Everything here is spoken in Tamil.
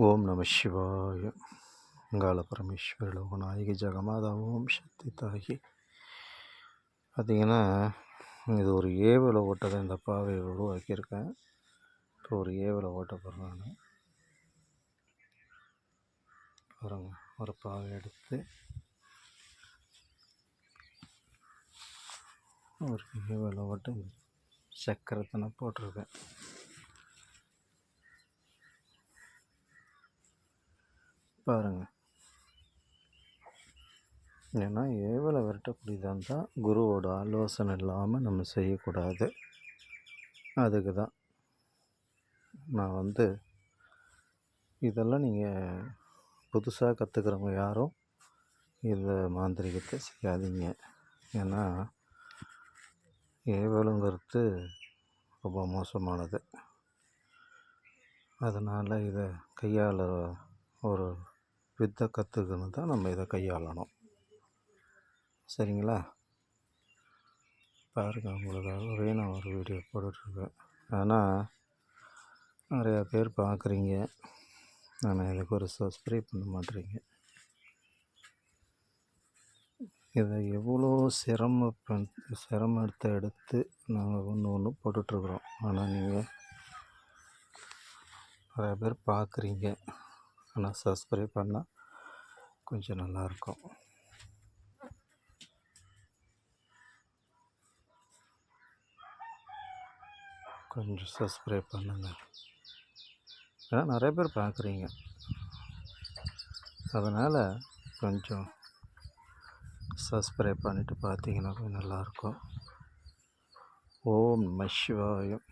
ஓம் நம சிவாய. கால பரமேஸ்வர லோகநாயகி ஜெகமாதா. ஓம் சக்தி தாகி. பார்த்திங்கன்னா இது ஒரு ஏவில் ஓட்டதை இந்த பாவையை உருவாக்கியிருக்கேன் இப்போ ஒரு ஏவில் ஓட்ட போகிறேன் நான். பாருங்க ஒரு பாவை எடுத்து. ஒரு ஏவலை ஓட்ட சக்கரத்தை நான் போட்டிருக்கேன். பாருங்க. ஏன்னா ஏவலை விரட்டக்கூடியதாக இருந்தால் குருவோட ஆலோசனை இல்லாமல் நம்ம செய்யக்கூடாது. அதுக்கு தான். நான் வந்து இதெல்லாம் நீங்கள் புதுசாக கற்றுக்கிறவங்க யாரும் இந்த மாந்திரிகத்தை செய்யாதீங்க. ஏன்னா ஏவலுங்கிறது ரொம்ப மோசமானது. அதனால் இதை கையாள ஒரு வித்தை கற்றுக்கணும் தான் நம்ம இதை கையாளணும். சரிங்களா? பாருங்கள் உங்களுக்காகவே நான் ஒரு வீடியோ போட்டுட்ருக்கேன். ஆனால் நிறையா பேர் பார்க்குறீங்க ஆனால் இதுக்கு ஒரு சப்ஸ்கிரைப் பண்ண மாட்டேறீங்க இதை எவ்வளோ சிரம சிரமத்தை எடுத்து நாங்கள் ஒன்று ஒன்று போட்டுட்ருக்குறோம். ஆனால் நீங்கள் நிறையா பேர் பார்க்குறீங்க ஆனால் சப்ஸ்கிரைப் பண்ணால் கொஞ்சம் நல்லாயிருக்கும். கொஞ்சம் சப்ஸ்கிரைப் பண்ணுங்கள் ஏன்னா நிறைய பேர் பார்க்குறீங்க. அதனால் கொஞ்சம் சப்ஸ்கிரைப் பண்ணிவிட்டு பார்த்தீங்கன்னா கொஞ்சம் நல்லாயிருக்கும். ஓம் நம சிவாயம்.